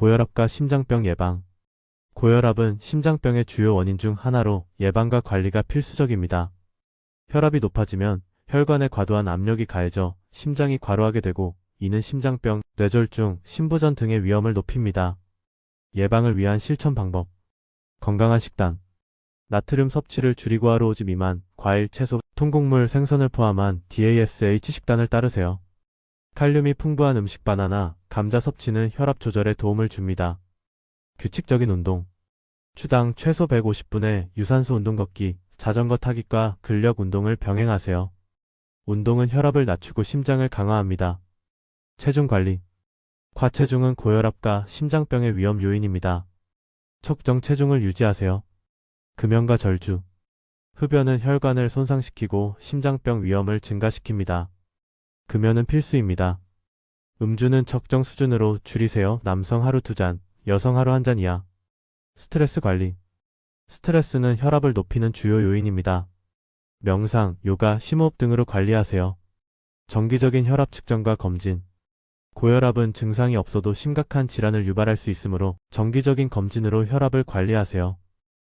고혈압과 심장병 예방. 고혈압은 심장병의 주요 원인 중 하나로 예방과 관리가 필수적입니다. 혈압이 높아지면 혈관에 과도한 압력이 가해져 심장이 과로하게 되고 이는 심장병, 뇌졸중, 심부전 등의 위험을 높입니다. 예방을 위한 실천 방법. 건강한 식단. 나트륨 섭취를 줄이고 하루 오지 미만, 과일, 채소, 통곡물, 생선을 포함한 DASH 식단을 따르세요. 칼륨이 풍부한 음식 바나나, 감자 섭취는 혈압 조절에 도움을 줍니다. 규칙적인 운동. 추당 최소 150분의 유산소 운동 걷기, 자전거 타기과 근력 운동을 병행하세요. 운동은 혈압을 낮추고 심장을 강화합니다. 체중 관리. 과체중은 고혈압과 심장병의 위험 요인입니다. 적정 체중을 유지하세요. 금연과 절주. 흡연은 혈관을 손상시키고 심장병 위험을 증가시킵니다. 금연은 필수입니다. 음주는 적정 수준으로 줄이세요. 남성 하루 두 잔, 여성 하루 한 잔 이하. 스트레스 관리. 스트레스는 혈압을 높이는 주요 요인입니다. 명상, 요가, 심호흡 등으로 관리하세요. 정기적인 혈압 측정과 검진. 고혈압은 증상이 없어도 심각한 질환을 유발할 수 있으므로 정기적인 검진으로 혈압을 관리하세요.